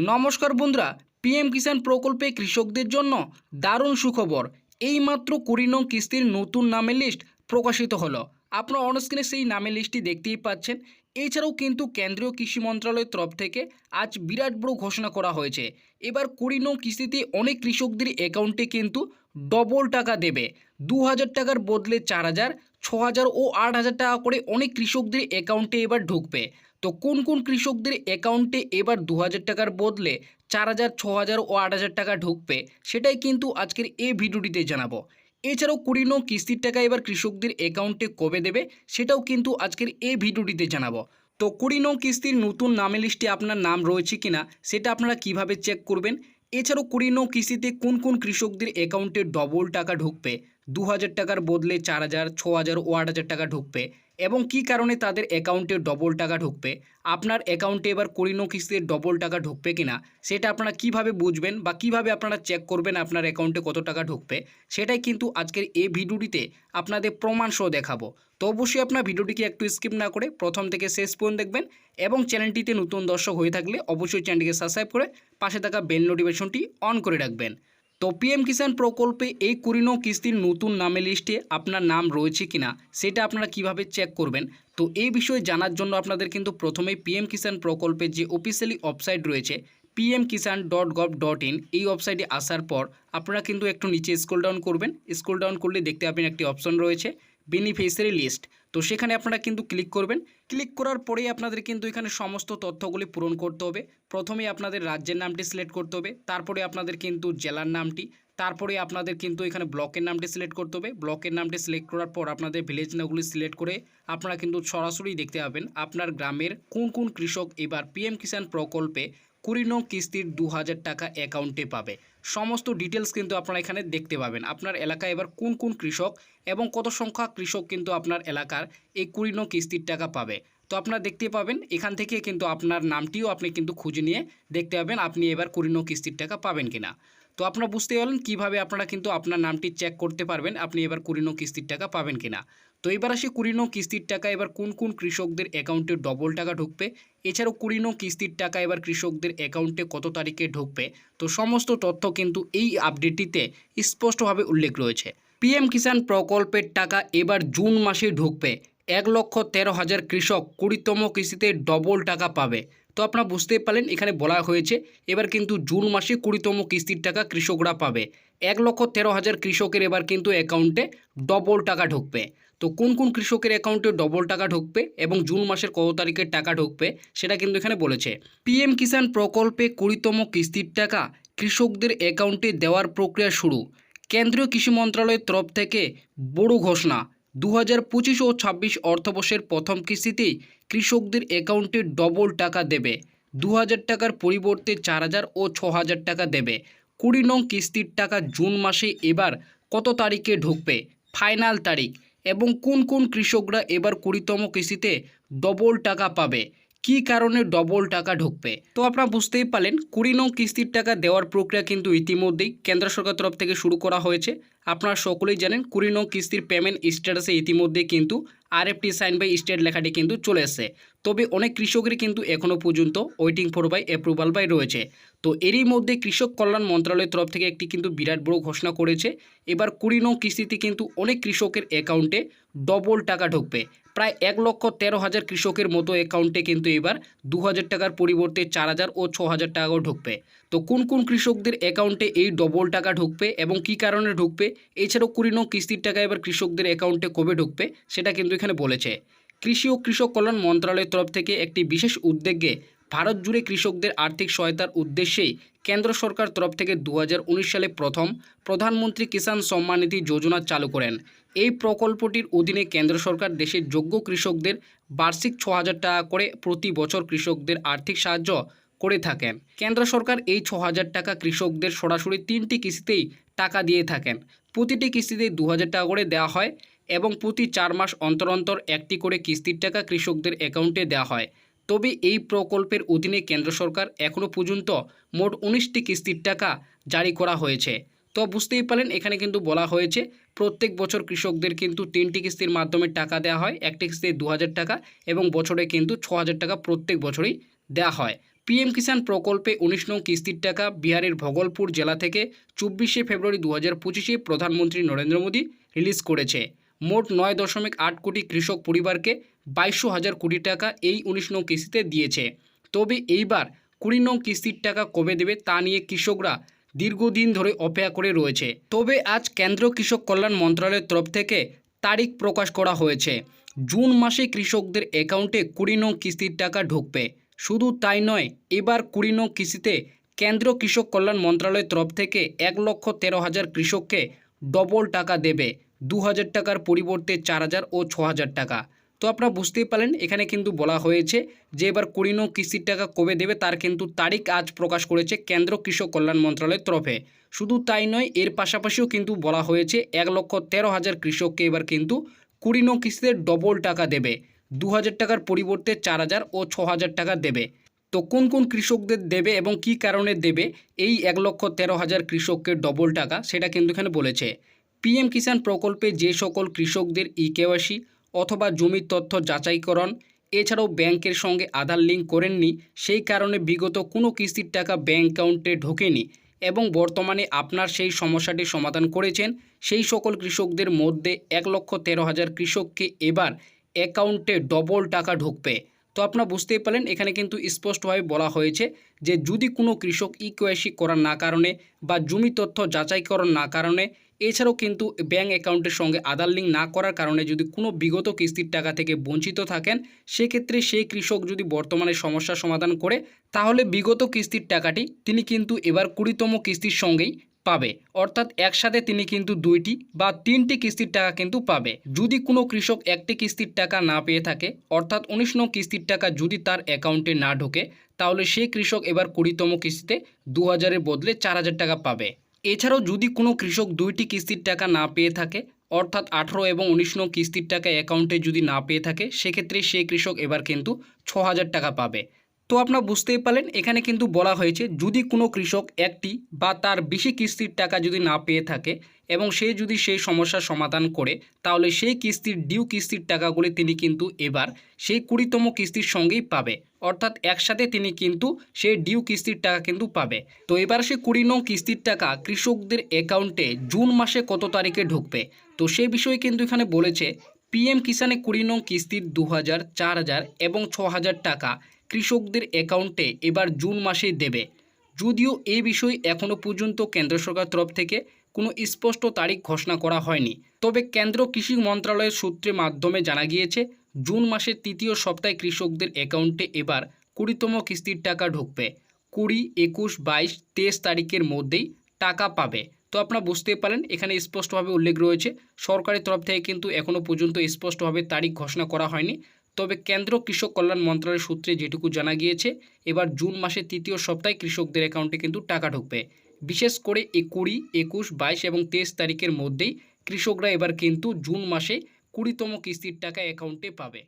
নমস্কার বন্ধুরা পিএম কিষাণ প্রকল্পে কৃষকদের জন্য দারুণ সুখবর। এইমাত্র কুড়ি নং কিস্তির নতুন নামের লিস্ট প্রকাশিত হলো। আপনার অনস্ক্রিনে সেই নামের লিস্টটি দেখতেই পাচ্ছেন। এছাড়াও কিন্তু কেন্দ্রীয় কৃষি মন্ত্রণালয়ের তরফ থেকে আজ বিরাট বড় ঘোষণা করা হয়েছে। এবার কুড়ি নং কিস্তিতে অনেক কৃষকদের অ্যাকাউন্টে কিন্তু ডবল টাকা দেবে। দু হাজার টাকার বদলে চার হাজার ছ হাজার ও আট হাজার টাকা করে অনেক কৃষকদের অ্যাকাউন্টে এবার ঢুকবে। তো কোন কোন কৃষকদের অ্যাকাউন্টে এবার দু হাজার টাকার বদলে চার হাজার ছ হাজার ও আট হাজার টাকা ঢুকবে, সেটাই কিন্তু আজকের এই ভিডিওটিতে জানাব। এছাড়াও কুড়ি নং কিস্তির টাকা এবার কৃষকদের অ্যাকাউন্টে কবে দেবে, সেটাও কিন্তু আজকের এই ভিডিওটিতে জানাব। তো কুড়ি নং কিস্তির নতুন নামে লিস্টে আপনার নাম রয়েছে কিনা, সেটা আপনারা কীভাবে চেক করবেন? এছাড়াও কুড়ি নং কিস্তিতে কোন কোন কৃষকদের অ্যাকাউন্টে ডবল টাকা ঢুকবে দু হাজার টাকার বদলে চার হাজার ছ হাজার ও আট হাজার টাকা ঢুকবে এবং কি কারণে তাদের অ্যাকাউন্টে ডবল টাকা ঢুকবে? আপনার অ্যাকাউন্টে এবার করিনো নং কিস্তির ডবল টাকা ঢুকবে কিনা? সেটা আপনারা কীভাবে বুঝবেন বা কীভাবে আপনারা চেক করবেন আপনার অ্যাকাউন্টে কত টাকা ঢুকবে? সেটাই কিন্তু আজকের এই ভিডিওটিতে আপনাদের প্রমাণ সহ দেখাবো। তো অবশ্যই আপনার ভিডিওটিকে একটু স্কিপ না করে প্রথম থেকে শেষ পর্যন্ত দেখবেন এবং চ্যানেলটিতে নতুন দর্শক হয়ে থাকলে অবশ্যই চ্যানেলটিকে সাবস্ক্রাইব করে পাশে থাকা বেল নোটিফিকেশনটি অন করে রাখবেন। তো পিএম কিষাণ প্রকল্পে এই কুড়িনো কিস্তির নতুন নামে লিস্টে আপনার নাম রয়েছে কিনা, সেটা আপনারা কীভাবে চেক করবেন? তো এই বিষয়ে জানার জন্য আপনাদের কিন্তু প্রথমেই পিএম কিষাণ প্রকল্পের যে অফিসিয়ালি ওয়েবসাইট রয়েছে PM Kisan dot gov dot in এই ওয়েবসাইটে আসার পর আপনারা কিন্তু একটু নিচে স্ক্রল ডাউন করবেন। স্ক্রল ডাউন করলে দেখতে পাবেন একটি অপশন রয়েছে। বেনিফিশিয়ারি লিস্ট তো সেখানে আপনারা কিন্তু ক্লিক করবেন। ক্লিক করার পরেই আপনাদের কিন্তু এখানে সমস্ত তথ্যগুলি পূরণ করতে হবে। প্রথমে আপনাদের রাজ্যের নামটি সিলেক্ট করতে হবে। তারপরে আপনাদের কিন্তু জেলার নামটি। তারপরে আপনাদের কিন্তু এখানে ব্লকের নামটি সিলেক্ট করতে হবে। ব্লকের নামটি সিলেক্ট করার পর আপনাদের ভিলেজ নামগুলি সিলেক্ট করে আপনারা কিন্তু সরাসরি দেখতে পাবেন আপনার গ্রামের কোন কোন কৃষক এবার পিএম কিষাণ প্রকল্পে কুড়ি নং কিস্তির দু হাজার টাকা অ্যাকাউন্টে পাবে। সমস্ত ডিটেলস কিন্তু আপনারা এখানে দেখতে পাবেন। আপনার এলাকায় এবার কোন কোন কৃষক এবং কত সংখ্যা কৃষক কিন্তু আপনার এলাকার এই কুড়ি নং কিস্তির টাকা পাবে। তো আপনারা দেখতে পাবেন, এখান থেকে কিন্তু আপনার নামটিও আপনি কিন্তু খুঁজে নিয়ে দেখতে পাবেন, আপনি এবার কুড়ি নং কিস্তির টাকা পাবেন কিনা। তো আপনারা বুঝতে পারলেন কীভাবে আপনারা কিন্তু আপনার নামটি চেক করতে পারবেন আপনি এবার কুড়ি নং কিস্তির টাকা পাবেন কিনা। তো এবার আসি কুড়ি নং কিস্তির টাকা, এবার কোন কোন কৃষকদের অ্যাকাউন্টে ডবল টাকা ঢুকবে? এছাড়াও কুড়ি নং কিস্তির টাকা এবার কৃষকদের অ্যাকাউন্টে কত তারিখে ঢুকবে? তো সমস্ত তথ্য কিন্তু এই আপডেটটিতে স্পষ্টভাবে উল্লেখ রয়েছে। পিএম কিষাণ প্রকল্পের টাকা এবার জুন মাসে ঢুকবে। এক লক্ষ তেরো হাজার কৃষক কুড়িতম কিস্তিতে ডবল টাকা পাবে। তো আপনারা বুঝতেই পারলেন, এখানে বলা হয়েছে, এবার কিন্তু জুন মাসে কুড়িতম কিস্তির টাকা কৃষকরা পাবে। এক লক্ষ তেরো হাজার কৃষকের এবার কিন্তু অ্যাকাউন্টে ডবল টাকা ঢুকবে। তো কোন কোন কৃষকের অ্যাকাউন্টে ডবল টাকা ঢুকবে এবং জুন মাসের কত তারিখের টাকা ঢুকবে, সেটা কিন্তু এখানে বলেছে। পিএম কিষাণ প্রকল্পে কুড়িতম কিস্তির টাকা কৃষকদের অ্যাকাউন্টে দেওয়ার প্রক্রিয়া শুরু। কেন্দ্রীয় কৃষি মন্ত্রণালয়ের তরফ থেকে বড় ঘোষণা দু হাজার পঁচিশ ও ছাব্বিশ অর্থবর্ষের প্রথম কিস্তিতেই কৃষকদের অ্যাকাউন্টে ডবল টাকা দেবে। দু হাজার টাকার পরিবর্তে চার হাজার ও ছ হাজার টাকা দেবে। কুড়ি নং কিস্তির টাকা জুন মাসে এবার কত তারিখে ঢুকবে? ফাইনাল তারিখ। এবং কোন কোন কৃষকরা এবার কুড়িতম কিস্তিতে ডবল টাকা পাবে? কী কারণে ডবল টাকা ঢুকবে? তো আপনারা বুঝতেই পারলেন, কুড়ি নং কিস্তির টাকা দেওয়ার প্রক্রিয়া কিন্তু ইতিমধ্যেই কেন্দ্র সরকার তরফ থেকে শুরু করা হয়েছে। আপনারা সকলেই জানেন কুড়ি নং কিস্তির পেমেন্ট স্ট্যাটাসে ইতিমধ্যে কিন্তু আরএফটি সাইন বাই স্টেট লেখাটি কিন্তু চলে এসেছে। তবে অনেক কৃষকেরই কিন্তু এখনও পর্যন্ত waiting for by approval by রয়েছে। তো এরই মধ্যে কৃষক কল্যাণ মন্ত্রণালয়ের তরফ থেকে একটি কিন্তু বিরাট বড় ঘোষণা করেছে। এবার কুড়ি নং কিস্তিতে কিন্তু অনেক কৃষকের অ্যাকাউন্টে ডবল টাকা ঢুকবে। প্রায় এক লক্ষ তেরো হাজার কৃষকের মতো অ্যাকাউন্টে কিন্তু এবার দু হাজার টাকার পরিবর্তে চার হাজার ও ছ হাজার টাকাও ঢুকবে। তো কোন কোন কৃষকদের অ্যাকাউন্টে এই ডবল টাকা ঢুকবে এবং কি কারণে ঢুকবে? এছাড়াও কুড়ি কিস্তির টাকা এবার কৃষকদের অ্যাকাউন্টে কবে ঢুকবে? সেটা কিন্তু এখানে বলেছে। কৃষি ও কৃষক কল্যাণ মন্ত্রণালয়ের তরফ থেকে একটি বিশেষ উদ্যোগে ভারত জুড়ে কৃষকদের আর্থিক সহায়তার উদ্দেশ্যেই কেন্দ্র সরকার তরফ থেকে দু হাজার উনিশ সালে প্রথম প্রধানমন্ত্রী কিষাণ সম্মান নিধি যোজনা চালু করেন। এই প্রকল্পটির অধীনে কেন্দ্র সরকার দেশের যোগ্য কৃষকদের বার্ষিক ছ হাজার টাকা করে প্রতি বছর কৃষকদের আর্থিক সাহায্য করে থাকেন। কেন্দ্র সরকার এই ছ হাজার টাকা কৃষকদের সরাসরি তিনটি কিস্তিতেই টাকা দিয়ে থাকেন। প্রতিটি কিস্তিতে দু হাজার টাকা করে দেওয়া হয় এবং প্রতি চার মাস অন্তর অন্তর একটি করে কিস্তির টাকা কৃষকদের অ্যাকাউন্টে দেওয়া হয়। তবে এই প্রকল্পের অধীনে কেন্দ্র সরকার এখনও পর্যন্ত মোট উনিশটি কিস্তির টাকা জারি করা হয়েছে। তো বুঝতেই পারলেন, এখানে কিন্তু বলা হয়েছে প্রত্যেক বছর কৃষকদের কিন্তু তিনটি কিস্তির মাধ্যমে টাকা দেওয়া হয়। একটি কিস্তিতে দু টাকা এবং বছরে কিন্তু ছ টাকা প্রত্যেক বছরই দেওয়া হয়। পিএম কিষাণ প্রকল্পে উনিশ নং কিস্তির টাকা বিহারের ভগলপুর জেলা থেকে চব্বিশে ফেব্রুয়ারি দু হাজার পঁচিশে প্রধানমন্ত্রী নরেন্দ্র মোদী রিলিজ করেছে। মোট নয় দশমিক আট কোটি কৃষক পরিবারকে বাইশশো হাজার কোটি টাকা এই উনিশ নং কিস্তিতে দিয়েছে। তবে এইবার কুড়ি নং কিস্তির টাকা কবে দেবে তা নিয়ে কৃষকরা দীর্ঘদিন ধরে অপেক্ষা করে রয়েছে। তবে আজ কেন্দ্র কৃষক কল্যাণ মন্ত্রণালয়ের তরফ থেকে তারিখ প্রকাশ করা হয়েছে। জুন মাসে কৃষকদের অ্যাকাউন্টে কুড়ি নং কিস্তির টাকা ঢুকবে। শুধু তাই নয়, এবার কুড়ি নং কিস্তিতে কেন্দ্র কৃষক কল্যাণ মন্ত্রণালয়ের তরফ থেকে এক লক্ষ তেরো হাজার কৃষককে ডবল টাকা দেবে। দু হাজার টাকার পরিবর্তে চার হাজার ও ছ হাজার টাকা। তো আপনারা বুঝতেই পারলেন, এখানে কিন্তু বলা হয়েছে যে এবার কুড়ি নং কিস্তির টাকা কবে দেবে তার কিন্তু তারিখ আজ প্রকাশ করেছে কেন্দ্র কৃষক কল্যাণ মন্ত্রণালয়ের তরফে। শুধু তাই নয়, এর পাশাপাশিও কিন্তু বলা হয়েছে এক লক্ষ তেরো হাজার কৃষককে এবার কিন্তু কুড়ি নং কিস্তিতে ডবল টাকা দেবে। দু হাজার টাকার পরিবর্তে চার হাজার ও ছ হাজার টাকা দেবে। তো কোন কোন কৃষকদের দেবে এবং কি কারণে দেবে, এই এক লক্ষ তেরো হাজার কৃষককে ডবল টাকা, সেটা কিন্তু এখানে বলেছে। পিএম কিষাণ প্রকল্পে যে সকল কৃষকদের ই কেওয়াইসি অথবা জমির তথ্য যাচাইকরণ। এছাড়াও ব্যাংকের সঙ্গে আধার লিঙ্ক করেননি, সেই কারণে বিগত কোনো কিস্তির টাকা ব্যাংক অ্যাকাউন্টে ঢোকেনি এবং বর্তমানে আপনার সেই সমস্যাটি সমাধান করেছেন। সেই সকল কৃষকদের মধ্যে এক লক্ষ তেরো হাজার কৃষককে এবার অ্যাকাউন্টে ডবল টাকা ঢুকবে। তো আপনারা বুঝতেই পারলেন, এখানে কিন্তু স্পষ্টভাবে বলা হয়েছে যে যদি কোনো কৃষক ইকোয়াইসি করার না কারণে বা জমি তথ্য যাচাইকরণ না কারণে এছাড়াও কিন্তু ব্যাঙ্ক অ্যাকাউন্টের সঙ্গে আধার লিঙ্ক না করার কারণে যদি কোনো বিগত কিস্তির টাকা থেকে বঞ্চিত থাকেন, সেক্ষেত্রে সেই কৃষক যদি বর্তমানে সমস্যার সমাধান করে, তাহলে বিগত কিস্তির টাকাটি তিনি কিন্তু এবার কুড়িতম কিস্তির সঙ্গেই পাবে। অর্থাৎ একসাথে তিনি কিন্তু দুইটি বা তিনটি কিস্তির টাকা কিন্তু পাবে। যদি কোনো কৃষক একটি কিস্তির টাকা না পেয়ে থাকে, অর্থাৎ উনিশ নং কিস্তির টাকা যদি তার অ্যাকাউন্টে না ঢোকে, তাহলে সেই কৃষক এবার কুড়িতম কিস্তিতে দু হাজারের বদলে চার হাজার টাকা পাবে। এছাড়াও যদি কোনো কৃষক দুইটি কিস্তির টাকা না পেয়ে থাকে, অর্থাৎ আঠেরো এবং উনিশ নং কিস্তির টাকা অ্যাকাউন্টে যদি না পেয়ে থাকে, সেক্ষেত্রে সেই কৃষক এবার কিন্তু ছ হাজার টাকা পাবে। তো আপনারা বুঝতেই পারলেন, এখানে কিন্তু বলা হয়েছে যদি কোনো কৃষক একটি বা তার বেশি কিস্তির টাকা যদি না পেয়ে থাকে এবং সে যদি সেই সমস্যার সমাধান করে, তাহলে সেই কিস্তির ডিউ কিস্তির টাকাগুলি তিনি কিন্তু এবার সেই কুড়িতম কিস্তির সঙ্গেই পাবে। অর্থাৎ একসাথে তিনি কিন্তু সেই ডিউ কিস্তির টাকা কিন্তু পাবে। তো এবার সে কুড়ি নং কিস্তির টাকা কৃষকদের অ্যাকাউন্টে জুন মাসে কত তারিখে ঢুকবে? তো সেই বিষয়ে কিন্তু এখানে বলেছে, পিএম কিষানে কুড়ি নং কিস্তির দু হাজার চার হাজার এবং ছ হাজার টাকা কৃষকদের অ্যাকাউন্টে এবার জুন মাসেই দেবে। যদিও এ বিষয়ে এখনও পর্যন্ত কেন্দ্র সরকার তরফ থেকে কোনো স্পষ্ট তারিখ ঘোষণা করা হয়নি। তবে কেন্দ্র কৃষি মন্ত্রণালয়ের সূত্রে মাধ্যমে জানা গিয়েছে, জুন মাসের তৃতীয় সপ্তাহে কৃষকদের অ্যাকাউন্টে এবার কুড়িতম কিস্তির টাকা ঢুকবে। কুড়ি, একুশ, বাইশ, তেইশ তারিখের মধ্যেই টাকা পাবে। তো আপনারা বুঝতে পারেন, এখানে স্পষ্টভাবে উল্লেখ রয়েছে। সরকারের তরফ থেকে কিন্তু এখনও পর্যন্ত স্পষ্টভাবে তারিখ ঘোষণা করা হয়নি। তবে কেন্দ্র কৃষক কল্যাণ মন্ত্রণালয়ের সূত্রে যেটুকু জানা গিয়েছে, এবার জুন মাসের তৃতীয় সপ্তাহে কৃষকদের অ্যাকাউন্টে কিন্তু টাকা ঢুকবে। বিশেষ করে এ কুড়ি, একুশ, বাইশ এবং তেইশ তারিখের মধ্যেই কৃষকরা এবার কিন্তু জুন মাসে কুড়িতম কিস্তির টাকা অ্যাকাউন্টে পাবে।